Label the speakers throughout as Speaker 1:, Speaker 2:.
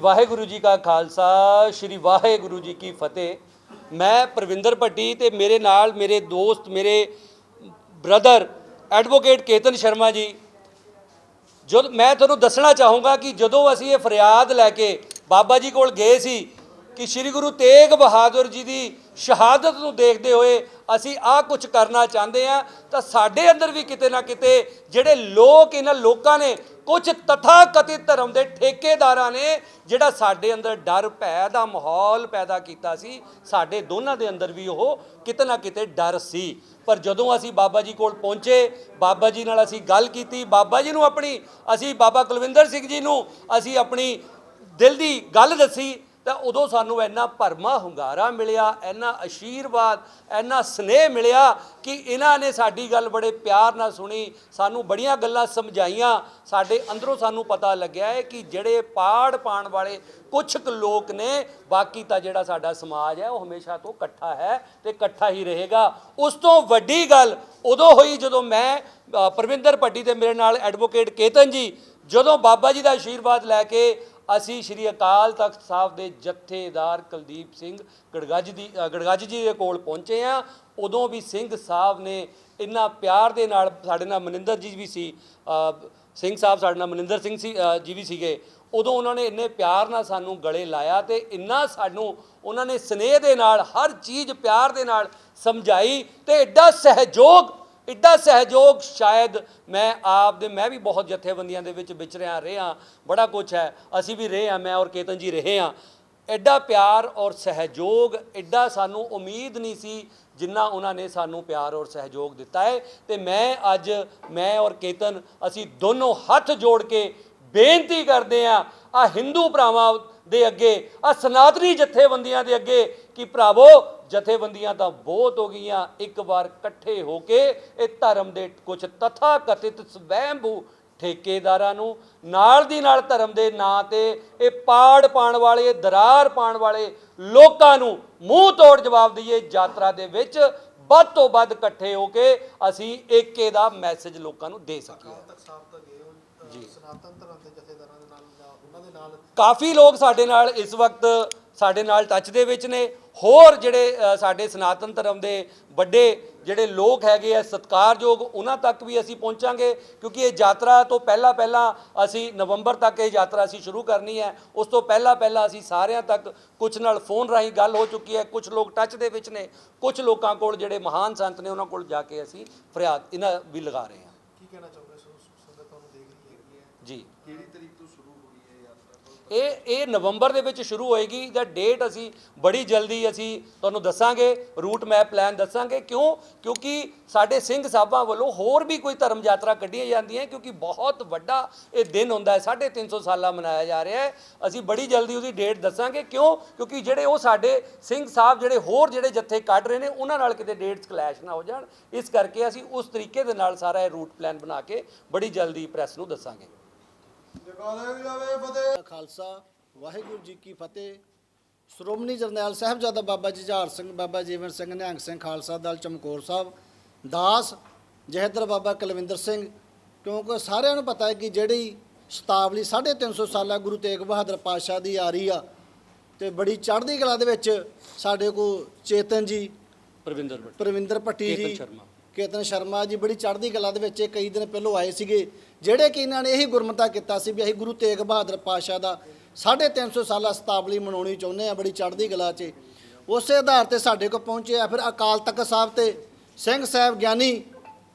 Speaker 1: ਵਾਹਿਗੁਰੂ ਜੀ ਕਾ ਖਾਲਸਾ, ਸ੍ਰੀ ਵਾਹਿਗੁਰੂ ਜੀ ਕੀ ਫਤਿਹ। ਮੈਂ ਪ੍ਰਵਿੰਦਰ ਭੱਟੀ ਤੇ ਮੇਰੇ ਨਾਲ ਮੇਰੇ ਦੋਸਤ, ਮੇਰੇ ਬ੍ਰਦਰ ਐਡਵੋਕੇਟ ਕੇਤਨ ਸ਼ਰਮਾ ਜੀ। ਜਦ ਮੈਂ ਤੁਹਾਨੂੰ ਦੱਸਣਾ ਚਾਹੂੰਗਾ ਕਿ ਜਦੋਂ ਅਸੀਂ ਇਹ ਫਰਿਆਦ ਲੈ ਕੇ ਬਾਬਾ ਜੀ ਕੋਲ ਗਏ ਸੀ ਕਿ ਸ੍ਰੀ ਗੁਰੂ ਤੇਗ ਬਹਾਦਰ ਜੀ ਦੀ ਸ਼ਹਾਦਤ ਨੂੰ ਦੇਖਦੇ ਹੋਏ ਅਸੀਂ ਆਹ ਕੁਝ ਕਰਨਾ ਚਾਹੁੰਦੇ ਆ ਤਾਂ ਸਾਡੇ ਅੰਦਰ ਵੀ ਕਿਤੇ ਨਾ ਕਿਤੇ ਜਿਹੜੇ ਲੋਕ ਇਹਨਾਂ ਲੋਕਾਂ ਨੇ ਕੁਝ ਤਥਾਕਥਿਤ ਧਰਮ ਦੇ ਠੇਕੇਦਾਰਾਂ ਨੇ ਜਿਹੜਾ ਸਾਡੇ ਅੰਦਰ ਡਰ ਭੈ ਦਾ ਮਾਹੌਲ ਪੈਦਾ ਕੀਤਾ ਸੀ, ਸਾਡੇ ਦੋਨਾਂ ਦੇ ਅੰਦਰ ਵੀ ਉਹ ਕਿਤੇ ਨਾ ਕਿਤੇ ਡਰ ਸੀ। ਪਰ ਜਦੋਂ ਅਸੀਂ ਬਾਬਾ ਜੀ ਕੋਲ ਪਹੁੰਚੇ, ਬਾਬਾ ਜੀ ਨਾਲ ਅਸੀਂ ਗੱਲ ਕੀਤੀ, ਬਾਬਾ ਜੀ ਨੂੰ ਆਪਣੀ, ਅਸੀਂ ਬਾਬਾ ਕੁਲਵਿੰਦਰ ਸਿੰਘ ਜੀ ਨੂੰ ਅਸੀਂ ਆਪਣੀ ਦਿਲ ਦੀ ਗੱਲ ਦੱਸੀ ਤਾਂ ਉਦੋਂ ਸਾਨੂੰ ਇੰਨਾ ਭਰਮਾ ਹੁੰਗਾਰਾ ਮਿਲਿਆ ਇੰਨਾ ਆਸ਼ੀਰਵਾਦ ਇੰਨਾ ਸਨੇਹ ਮਿਲਿਆ ਕਿ ਇਹਨਾਂ ਨੇ ਸਾਡੀ ਗੱਲ ਬੜੇ ਪਿਆਰ ਨਾਲ ਸੁਣੀ ਸਾਨੂੰ ਬੜੀਆਂ ਗੱਲਾਂ ਸਮਝਾਈਆਂ ਸਾਡੇ ਅੰਦਰੋਂ ਸਾਨੂੰ ਪਤਾ ਲੱਗਿਆ ਹੈ ਕਿ ਜਿਹੜੇ ਪਾੜ ਪਾਣ ਵਾਲੇ ਕੁਝ ਕੁ ਲੋਕ ਨੇ ਬਾਕੀ ਤਾਂ ਜਿਹੜਾ ਸਾਡਾ ਸਮਾਜ ਹੈ ਉਹ ਹਮੇਸ਼ਾ ਤੋਂ ਇਕੱਠਾ ਹੈ ਤੇ ਇਕੱਠਾ ਹੀ ਰਹੇਗਾ। ਉਸ ਤੋਂ ਵੱਡੀ ਗੱਲ ਉਦੋਂ ਹੋਈ ਜਦੋਂ ਮੈਂ ਅ, ਪ੍ਰਵਿੰਦਰ ਭੱਟੀ ਤੇ ਮੇਰੇ ਨਾਲ ਐਡਵੋਕੇਟ ਕੇਤਨ ਜੀ ਜਦੋਂ ਬਾਬਾ ਜੀ ਦਾ ਆਸ਼ੀਰਵਾਦ ਲੈ ਕੇ ਅਸੀਂ ਸ਼੍ਰੀ ਅਕਾਲ ਤਖਤ ਸਾਹਿਬ ਦੇ ਜਥੇਦਾਰ ਕੁਲਦੀਪ ਸਿੰਘ ਗੜਗੱਜ ਦੀ ਗੜਗੱਜ ਜੀ ਦੇ ਕੋਲ ਪਹੁੰਚੇ ਆ ਉਦੋਂ ਵੀ ਸਿੰਘ ਸਾਹਿਬ ਨੇ ਇੰਨਾ ਪਿਆਰ ਦੇ ਨਾਲ ਸਾਡੇ ਨਾਲ ਮਨਿੰਦਰ ਜੀ ਵੀ ਸੀ ਸਿੰਘ ਸਾਹਿਬ ਸਾਡੇ ਨਾਲ ਮਨਿੰਦਰ ਸਿੰਘ ਸੀ ਜੀ ਵੀ ਸੀਗੇ। ਉਦੋਂ ਉਹਨਾਂ ਨੇ ਇੰਨੇ ਪਿਆਰ ਨਾਲ ਸਾਨੂੰ ਗਲੇ ਲਾਇਆ ਤੇ ਇੰਨਾ ਸਾਨੂੰ ਉਹਨਾਂ ਨੇ ਸਨੇਹ ਦੇ ਨਾਲ, ਹਰ ਚੀਜ਼ ਪਿਆਰ ਦੇ ਨਾਲ ਸਮਝਾਈ ਤੇ ਐਡਾ ਸਹਿਯੋਗ ਇੱਡਾ ਸਹਿਯੋਗ ਸ਼ਾਇਦ ਮੈਂ ਆਪ ਦੇ, ਮੈਂ ਵੀ ਬਹੁਤ ਜਥੇਬੰਦੀਆਂ ਦੇ ਵਿੱਚ ਵਿਚਰਿਆ ਰਿਹਾ, ਬੜਾ ਕੁਝ ਹੈ। ਅਸੀਂ ਵੀ ਰਹੇ ਹਾਂ, ਮੈਂ ਔਰ ਕੇਤਨ ਜੀ ਰਹੇ ਹਾਂ। ਐਡਾ ਪਿਆਰ ਔਰ ਸਹਿਯੋਗ ਐਡਾ ਸਾਨੂੰ ਉਮੀਦ ਨਹੀਂ ਸੀ ਜਿੰਨਾ ਉਹਨਾਂ ਨੇ ਸਾਨੂੰ ਪਿਆਰ ਔਰ ਸਹਿਯੋਗ ਦਿੱਤਾ ਹੈ। ਤੇ ਮੈਂ ਅੱਜ, ਮੈਂ ਔਰ ਕੇਤਨ, ਅਸੀਂ ਦੋਨੋਂ ਹੱਥ ਜੋੜ ਕੇ ਬੇਨਤੀ ਕਰਦੇ ਆ ਆ ਹਿੰਦੂ ਭਰਾਵਾਂ ਦੇ ਅੱਗੇ ਆ ਸਨਾਤਨੀ ਜਥੇਬੰਦੀਆਂ ਦੇ ਅੱਗੇ ਕਿ ਭਰਾਵੋ ਜਥੇਬੰਦੀਆਂ ਤਾਂ ਬਹੁਤ ਹੋ ਗਈਆਂ, ਇੱਕ ਵਾਰ ਇਕੱਠੇ ਹੋ ਕੇ ਇਹ ਧਰਮ ਦੇ ਕੁਝ ਤਥਾ ਕਥਿਤ ਸਵੈੰਭੂ ਠੇਕੇਦਾਰਾਂ ਨੂੰ, ਨਾਲ ਦੀ ਨਾਲ ਧਰਮ ਦੇ ਨਾਂ ਤੇ ਇਹ ਪਾੜ ਪਾਣ ਵਾਲੇ ਦਰਾਰ ਪਾਣ ਵਾਲੇ ਲੋਕਾਂ ਨੂੰ ਮੂੰਹ ਤੋੜ ਜਵਾਬ ਦਈਏ, ਯਾਤਰਾ ਦੇ ਵਿੱਚ ਵੱਧ ਤੋਂ ਵੱਧ ਇਕੱਠੇ ਹੋ ਕੇ ਅਸੀਂ ਏਕੇ ਦਾ ਮੈਸੇਜ ਲੋਕਾਂ ਨੂੰ ਦੇ ਸਕੀਏ।
Speaker 2: ਸਨਾਤਨ ਧਰਮ ਦੇ ਜਥੇਦਾਰਾਂ ਦੇ ਨਾਲ ਜਾਂ ਉਹਨਾਂ ਦੇ ਨਾਲ
Speaker 1: ਕਾਫੀ ਲੋਕ ਸਾਡੇ ਨਾਲ ਇਸ ਵਕਤ ਸਾਡੇ ਨਾਲ ਟੱਚ ਦੇ ਵਿੱਚ ਨੇ। ਹੋਰ ਜਿਹੜੇ ਅ, ਸਾਡੇ ਸਨਾਤਨ ਧਰਮ ਦੇ ਵੱਡੇ ਜਿਹੜੇ ਲੋਕ ਹੈਗੇ ਆ ਸਤਿਕਾਰਯੋਗ ਉਹਨਾਂ ਤੱਕ ਵੀ ਅਸੀਂ ਪਹੁੰਚਾਂਗੇ। ਕਿਉਂਕਿ ਇਹ ਯਾਤਰਾ ਤੋਂ ਪਹਿਲਾਂ ਪਹਿਲਾਂ ਅਸੀਂ ਨਵੰਬਰ ਤੱਕ ਇਹ ਯਾਤਰਾ ਅਸੀਂ ਸ਼ੁਰੂ ਕਰਨੀ ਹੈ। ਉਸ ਤੋਂ ਪਹਿਲਾਂ ਪਹਿਲਾਂ ਅਸੀਂ ਸਾਰਿਆਂ ਤੱਕ ਕੁਝ ਨਾਲ ਫੋਨ ਰਾਹੀਂ ਗੱਲ ਹੋ ਚੁੱਕੀ ਹੈ। ਕੁਝ ਲੋਕ ਟੱਚ ਦੇ ਵਿੱਚ ਨੇ। ਕੁਝ ਲੋਕਾਂ ਕੋਲ ਜਿਹੜੇ ਮਹਾਨ ਸੰਤ ਨੇ ਉਹਨਾਂ ਕੋਲ ਜਾ ਕੇ ਅਸੀਂ ਫਰਿਆਦ ਇਹਨਾਂ ਵੀ ਲਗਾ ਰਹੇ ਹਾਂ।
Speaker 2: ਕੀ ਕਹਿਣਾ ਚਾਹੋਗੇ ਸੋ ਸੰਗਤ ਤੁਹਾਨੂੰ ਦੇਖ ਰਹੀ ਹੈਗੀ ਹੈ
Speaker 1: ਜੀ।
Speaker 2: ਕਿਹੜੀ ਤਰੀਕ ਤੋਂ ਸ਼ੁਰੂ ਹੋ ਰਹੀ ਹੈ ਯਾਤਰਾ?
Speaker 1: ਇਹ ਇਹ ਨਵੰਬਰ ਦੇ ਵਿੱਚ ਸ਼ੁਰੂ ਹੋਏਗੀ ਦਾ ਡੇਟ ਅਸੀਂ ਬੜੀ ਜਲਦੀ ਅਸੀਂ ਤੁਹਾਨੂੰ ਦੱਸਾਂਗੇ ਰੂਟ ਮੈਪ ਪਲਾਨ ਦੱਸਾਂਗੇ। ਕਿਉਂ? ਕਿਉਂਕਿ ਸਾਡੇ ਸਿੰਘ ਸਾਹਿਬਾਂ ਵੱਲੋਂ ਹੋਰ ਵੀ ਕੋਈ ਧਰਮ ਯਾਤਰਾ ਕੱਢੀਆਂ ਜਾਂਦੀਆਂ ਕਿਉਂਕਿ ਬਹੁਤ ਵੱਡਾ ਇਹ ਦਿਨ ਹੁੰਦਾ ਹੈ। 350 ਸਾਲਾ ਮਨਾਇਆ ਜਾ ਰਿਹਾ ਹੈ। ਅਸੀਂ ਬੜੀ ਜਲਦੀ ਉਹਦੀ ਡੇਟ ਦੱਸਾਂਗੇ। ਕਿਉਂ? ਕਿਉਂਕਿ ਜਿਹੜੇ ਉਹ ਸਾਡੇ ਸਿੰਘ ਸਾਹਿਬ ਜਿਹੜੇ ਹੋਰ ਜਿਹੜੇ ਜੱਥੇ ਕੱਢ ਰਹੇ ਨੇ ਉਹਨਾਂ ਨਾਲ ਕਿਤੇ ਡੇਟਸ ਕਲੈਸ਼ ਨਾ ਹੋ ਜਾਣ। ਇਸ ਕਰਕੇ ਅਸੀਂ ਉਸ ਤਰੀਕੇ ਦੇ ਨਾਲ ਸਾਰਾ ਇਹ ਰੂਟ ਪਲਾਨ ਬਣਾ ਕੇ ਬੜੀ ਜਲਦੀ ਪ੍ਰੈਸ ਨੂੰ ਦੱਸਾਂਗੇ।
Speaker 2: ਜਾਵੇ ਫਤਿਹ।
Speaker 3: ਖਾਲਸਾ ਵਾਹਿਗੁਰੂ ਜੀ ਕੀ ਫਤਿਹ। ਸ਼੍ਰੋਮਣੀ ਜਰਨੈਲ ਸਾਹਿਬਜ਼ਾਦਾ ਬਾਬਾ ਜੁਝਾਰ ਸਿੰਘ ਬਾਬਾ ਜੀਵਨ ਸਿੰਘ ਨਿਹੰਗ ਸਿੰਘ ਖਾਲਸਾ ਦਲ ਚਮਕੌਰ ਸਾਹਿਬ ਦਾਸ ਜਹਦਰ ਬਾਬਾ ਕੁਲਵਿੰਦਰ ਸਿੰਘ। ਕਿਉਂਕਿ ਸਾਰਿਆਂ ਨੂੰ ਪਤਾ ਹੈ ਕਿ ਜਿਹੜੀ ਸ਼ਤਾਬਦੀ 350 ਸਾਲਾ ਗੁਰੂ ਤੇਗ ਬਹਾਦਰ ਪਾਤਸ਼ਾਹ ਦੀ ਆ ਰਹੀ ਆ ਤੇ ਬੜੀ ਚੜ੍ਹਦੀ ਕਲਾ ਦੇ ਵਿੱਚ ਸਾਡੇ ਕੋ ਚੇਤਨ ਜੀ
Speaker 1: ਪ੍ਰਵਿੰਦਰ ਭੱਟ।
Speaker 3: ਪ੍ਰਵਿੰਦਰ ਭੱਟੀ ਜੀ
Speaker 1: ਸ਼ਰਮਾ।
Speaker 3: ਕੇਤਨ ਸ਼ਰਮਾ ਜੀ ਬੜੀ ਚੜ੍ਹਦੀ ਕਲਾ ਦੇ ਵਿੱਚ ਇਹ ਕਈ ਦਿਨ ਪਹਿਲੋਂ ਆਏ ਸੀਗੇ, ਜਿਹੜੇ ਕਿ ਇਹਨਾਂ ਨੇ ਇਹੀ ਗੁਰਮਤਾ ਕੀਤਾ ਸੀ ਵੀ ਅਸੀਂ ਗੁਰੂ ਤੇਗ ਬਹਾਦਰ ਪਾਤਸ਼ਾਹ ਦਾ 350 ਸਾਲਾ ਸਤਾਬਲੀ ਮਨਾਉਣੀ ਚਾਹੁੰਦੇ ਆ ਬੜੀ ਚੜ੍ਹਦੀ ਕਲਾ 'ਚ। ਉਸੇ ਆਧਾਰ ਤੇ ਸਾਡੇ ਕੋਲ ਪਹੁੰਚੇ ਆ ਫਿਰ ਅਕਾਲ ਤਖਤ ਸਾਹਿਬ ਤੇ ਸਿੰਘ ਸਾਹਿਬ ਗਿਆਨੀ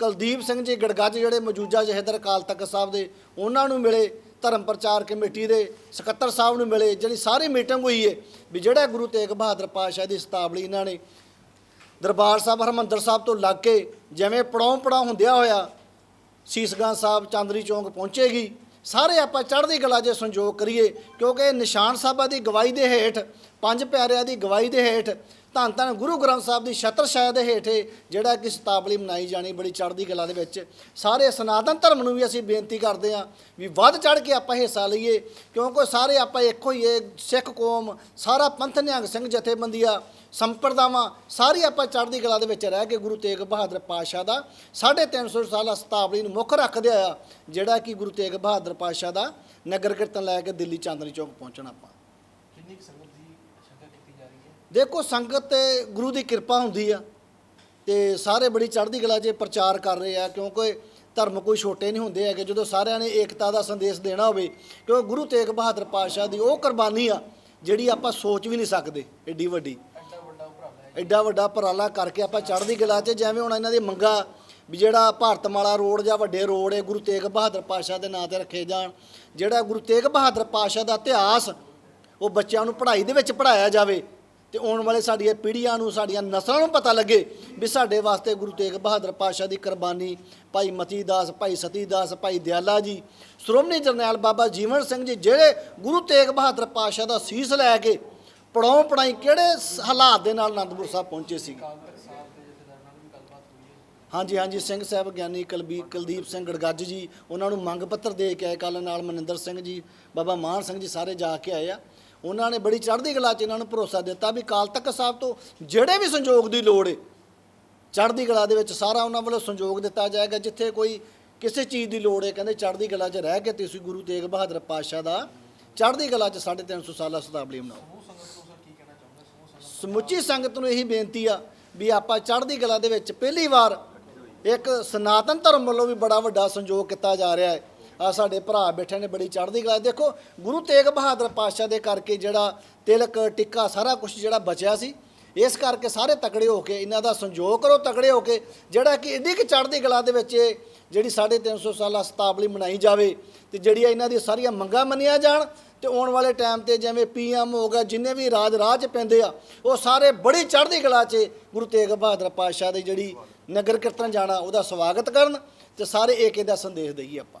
Speaker 3: ਕੁਲਦੀਪ ਸਿੰਘ ਜੀ ਗੜਗੱਜ ਜਿਹੜੇ ਮੌਜੂਦਾ ਜਹੇਦਰ ਅਕਾਲ ਤਖਤ ਸਾਹਿਬ ਦੇ, ਉਹਨਾਂ ਨੂੰ ਮਿਲੇ, ਧਰਮ ਪ੍ਰਚਾਰ ਕਮੇਟੀ ਦੇ ਸਕੱਤਰ ਸਾਹਿਬ ਨੂੰ ਮਿਲੇ, ਜਿਹੜੀ ਸਾਰੀ ਮੀਟਿੰਗ ਹੋਈ ਹੈ ਵੀ ਜਿਹੜਾ ਗੁਰੂ ਤੇਗ ਬਹਾਦਰ ਪਾਤਸ਼ਾਹ ਦੀ ਸਤਾਬਲੀ ਇਹਨਾਂ ਨੇ ਦਰਬਾਰ ਸਾਹਿਬ ਹਰਮੰਦਰ ਸਾਹਿਬ ਤੋਂ ਲੱਗ ਕੇ ਜਿਵੇਂ ਪੜਾਉ ਪੜਾਉਂ ਹੁੰਦਿਆ ਹੋਇਆ ਸੀਸਗੰਜ ਸਾਹਿਬ ਚਾਂਦਰੀ ਚੌਂਕ ਪਹੁੰਚੇਗੀ, ਸਾਰੇ ਆਪਾਂ ਚੜ੍ਹਦੀ ਕਲਾ ਜੇ ਸੰਯੋਗ ਕਰੀਏ, ਕਿਉਂਕਿ ਨਿਸ਼ਾਨ ਸਾਹਿਬਾਂ ਦੀ ਗਵਾਹੀ ਦੇ ਹੇਠ, ਪੰਜ ਪਿਆਰਿਆਂ ਦੀ ਗਵਾਹੀ ਦੇ ਹੇਠ ਧੰਨ ਧੰਨ ਗੁਰੂ ਗ੍ਰੰਥ ਸਾਹਿਬ ਦੀ ਛਤਰ ਛਾਇਆ ਦੇ ਹੇਠ ਜਿਹੜਾ ਕਿ ਸਤਾਬਲੀ ਮਨਾਈ ਜਾਣੀ ਬੜੀ ਚੜ੍ਹਦੀ ਕਲਾ ਦੇ ਵਿੱਚ, ਸਾਰੇ ਸਨਾਤਨ ਧਰਮ ਨੂੰ ਵੀ ਅਸੀਂ ਬੇਨਤੀ ਕਰਦੇ ਹਾਂ ਵੀ ਵੱਧ ਚੜ੍ਹ ਕੇ ਆਪਾਂ ਹਿੱਸਾ ਲਈਏ, ਕਿਉਂਕਿ ਸਾਰੇ ਆਪਾਂ ਇੱਕੋ ਹੀ ਏ ਸਿੱਖ ਕੌਮ, ਸਾਰਾ ਪੰਥ ਨਿਹੰਗ ਸਿੰਘ ਜਥੇਬੰਦੀਆਂ, ਸੰਪਰਦਾਵਾਂ, ਸਾਰੀ ਆਪਾਂ ਚੜ੍ਹਦੀ ਕਲਾ ਦੇ ਵਿੱਚ ਰਹਿ ਕੇ ਗੁਰੂ ਤੇਗ ਬਹਾਦਰ ਪਾਤਸ਼ਾਹ ਦਾ 350 ਸਾਲਾ ਸਤਾਬਲੀ ਨੂੰ ਮੁੱਖ ਰੱਖਦੇ ਆ, ਜਿਹੜਾ ਕਿ ਗੁਰੂ ਤੇਗ ਬਹਾਦਰ ਪਾਤਸ਼ਾਹ ਦਾ ਨਗਰ ਕੀਰਤਨ ਲੈ ਕੇ ਦਿੱਲੀ ਚਾਂਦਨੀ ਚੌਕ ਪਹੁੰਚਣਾ ਆਪਾਂ।
Speaker 2: ਕਿੰਨੀ ਸੰਗਤ ਦੀ ਸ਼ੰਕਾ ਕੀਤੀ ਜਾ ਰਹੀ ਹੈ
Speaker 3: ਦੇਖੋ ਸੰਗਤ ਤੇ ਗੁਰੂ ਦੀ ਕਿਰਪਾ ਹੁੰਦੀ ਆ ਤੇ ਸਾਰੇ ਬੜੀ ਚੜ੍ਹਦੀ ਕਲਾ 'ਚ ਪ੍ਰਚਾਰ ਕਰ ਰਹੇ ਆ, ਕਿਉਂਕਿ ਧਰਮ ਕੋਈ ਛੋਟੇ ਨਹੀਂ ਹੁੰਦੇ ਹੈਗੇ। ਜਦੋਂ ਸਾਰਿਆਂ ਨੇ ਏਕਤਾ ਦਾ ਸੰਦੇਸ਼ ਦੇਣਾ ਹੋਵੇ, ਕਿਉਂਕਿ ਗੁਰੂ ਤੇਗ ਬਹਾਦਰ ਪਾਤਸ਼ਾਹ ਦੀ ਉਹ ਕੁਰਬਾਨੀ ਆ, ਜਿਹੜੀ ਆਪਾਂ ਸੋਚ ਵੀ ਨਹੀਂ ਸਕਦੇ ਏਡੀ ਵੱਡੀ।
Speaker 2: ਐਡਾ ਵੱਡਾ ਉਪਰਾਲਾ
Speaker 3: ਕਰਕੇ ਆਪਾਂ ਚੜ੍ਹਦੀ ਕਲਾ 'ਚ, ਜਿਵੇਂ ਹੁਣ ਇਹਨਾਂ ਦੀ ਮੰਗਾ ਵੀ ਜਿਹੜਾ ਭਾਰਤਮਾਲਾ ਰੋਡ ਜਾਂ ਵੱਡੇ ਰੋਡ ਹੈ ਗੁਰੂ ਤੇਗ ਬਹਾਦਰ ਪਾਤਸ਼ਾਹ ਦੇ ਨਾਂ ਤੇ ਰੱਖੇ ਜਾਣ, ਜਿਹੜਾ ਗੁਰੂ ਤੇਗ ਬਹਾਦਰ ਪਾਤਸ਼ਾਹ ਦਾ ਇਤਿਹਾਸ ਉਹ ਬੱਚਿਆਂ ਨੂੰ ਪੜ੍ਹਾਈ ਦੇ ਵਿੱਚ ਪੜ੍ਹਾਇਆ ਜਾਵੇ ਤੇ ਆਉਣ ਵਾਲੇ ਸਾਡੀਆਂ ਪੀੜ੍ਹੀਆਂ ਨੂੰ, ਸਾਡੀਆਂ ਨਸਲਾਂ ਨੂੰ ਪਤਾ ਲੱਗੇ ਵੀ ਸਾਡੇ ਵਾਸਤੇ ਗੁਰੂ ਤੇਗ ਬਹਾਦਰ ਪਾਤਸ਼ਾਹ ਦੀ ਕੁਰਬਾਨੀ ਭਾਈ ਮਤੀ ਦਾਸ, ਭਾਈ ਸਤੀ ਦਾਸ, ਭਾਈ ਦਿਆਲਾ ਜੀ, ਸ਼੍ਰੋਮਣੀ ਜਰਨੈਲ ਬਾਬਾ ਜੀਵਨ ਸਿੰਘ ਜੀ ਜਿਹੜੇ ਗੁਰੂ ਤੇਗ ਬਹਾਦਰ ਪਾਤਸ਼ਾਹ ਦਾ ਸੀਸ ਲੈ ਕੇ ਪੜਾਉ ਪੜਾਈ ਕਿਹੜੇ ਹਾਲਾਤ ਦੇ ਨਾਲ ਅਨੰਦਪੁਰ ਸਾਹਿਬ ਪਹੁੰਚੇ ਸੀ? ਹਾਂਜੀ ਹਾਂਜੀ, ਸਿੰਘ ਸਾਹਿਬ, ਗਿਆਨੀ ਕਲਬੀ ਕੁਲਦੀਪ ਸਿੰਘ ਗੜਗੱਜ ਜੀ, ਉਹਨਾਂ ਨੂੰ ਮੰਗ ਪੱਤਰ ਦੇ ਕੇ ਆਏ ਕੱਲ ਨਾਲ ਮਨਿੰਦਰ ਸਿੰਘ ਜੀ, ਬਾਬਾ ਮਾਨ ਸਿੰਘ ਜੀ ਸਾਰੇ ਜਾ ਕੇ ਆਏ ਆ। ਉਹਨਾਂ ਨੇ ਬੜੀ ਚੜ੍ਹਦੀ ਕਲਾ 'ਚ ਇਹਨਾਂ ਨੂੰ ਭਰੋਸਾ ਦਿੱਤਾ ਵੀ ਕਾਲ ਤੱਕ ਸਾਹਿਬ ਤੋਂ ਜਿਹੜੇ ਵੀ ਸੰਯੋਗ ਦੀ ਲੋੜ ਏ, ਚੜ੍ਹਦੀ ਕਲਾ ਦੇ ਵਿੱਚ ਸਾਰਾ ਉਹਨਾਂ ਵੱਲੋਂ ਸੰਯੋਗ ਦਿੱਤਾ ਜਾਏਗਾ, ਜਿੱਥੇ ਕੋਈ ਕਿਸੇ ਚੀਜ਼ ਦੀ ਲੋੜ ਹੈ ਕਹਿੰਦੇ ਚੜ੍ਹਦੀ ਕਲਾ 'ਚ ਰਹਿ ਕੇ ਤੁਸੀਂ ਗੁਰੂ ਤੇਗ ਬਹਾਦਰ ਪਾਤਸ਼ਾਹ ਦਾ ਚੜ੍ਹਦੀ ਕਲਾ 'ਚ 350 ਸਾਲਾ ਸ਼ਤਾਬਦੀ ਮਨਾਓ।
Speaker 2: ਸਮੂਹ ਸੰਗਤ
Speaker 3: ਸਮੁੱਚੀ ਸੰਗਤ ਨੂੰ ਇਹੀ ਬੇਨਤੀ ਆ ਵੀ ਆਪਾਂ ਚੜ੍ਹਦੀ ਕਲਾ ਦੇ ਵਿੱਚ ਪਹਿਲੀ ਵਾਰ ਇੱਕ ਸਨਾਤਨ ਧਰਮ ਵੱਲੋਂ ਵੀ ਬੜਾ ਵੱਡਾ ਸੰਯੋਗ ਕੀਤਾ ਜਾ ਰਿਹਾ ਹੈ ਆ ਸਾਡੇ ਭਰਾ ਬੈਠੇ ਨੇ ਬੜੀ ਚੜ੍ਹਦੀ ਕਲਾ ਦੇਖੋ, ਗੁਰੂ ਤੇਗ ਬਹਾਦਰ ਪਾਤਸ਼ਾਹ ਦੇ ਕਰਕੇ ਜਿਹੜਾ ਤਿਲਕ, ਟਿੱਕਾ ਸਾਰਾ ਕੁਝ ਜਿਹੜਾ ਬਚਿਆ ਸੀ, ਇਸ ਕਰਕੇ ਸਾਰੇ ਤਕੜੇ ਹੋ ਕੇ, ਇਹਨਾਂ ਦਾ ਸੰਯੋਗ ਕਰੋ, ਤਕੜੇ ਹੋ ਕੇ, ਜਿਹੜਾ ਕਿ ਇੰਨੀ ਕਿ ਚੜ੍ਹਦੀ ਕਲਾ ਦੇ ਵਿੱਚ ਇਹ ਜਿਹੜੀ 350 ਸਾਲਾ ਸਤਾਬਲੀ ਮਨਾਈ ਜਾਵੇ ਤੇ ਜਿਹੜੀਆਂ ਇਹਨਾਂ ਦੀਆਂ ਸਾਰੀਆਂ ਮੰਗਾਂ ਮੰਨੀਆਂ ਜਾਣ ਤੇ ਆਉਣ ਵਾਲੇ ਟਾਈਮ ਤੇ ਜਿਵੇਂ ਪੀਐਮ ਹੋ ਗਿਆ, ਜਿੰਨੇ ਵੀ ਰਾਜ ਰਾਜ ਪੈਂਦੇ ਆ, ਉਹ ਸਾਰੇ ਬੜੀ ਚੜ੍ਹਦੀ ਕਲਾ 'ਚ ਗੁਰੂ ਤੇਗ ਬਹਾਦਰ ਪਾਤਸ਼ਾਹ ਦੀ ਜਿਹੜੀ ਨਗਰ ਕੀਰਤਨ ਜਾਣਾ, ਉਹਦਾ ਸਵਾਗਤ ਕਰਨ ਤੇ ਸਾਰੇ ਏਕੇ ਦਾ ਸੰਦੇਸ਼ ਦਈਏ ਆਪਾਂ।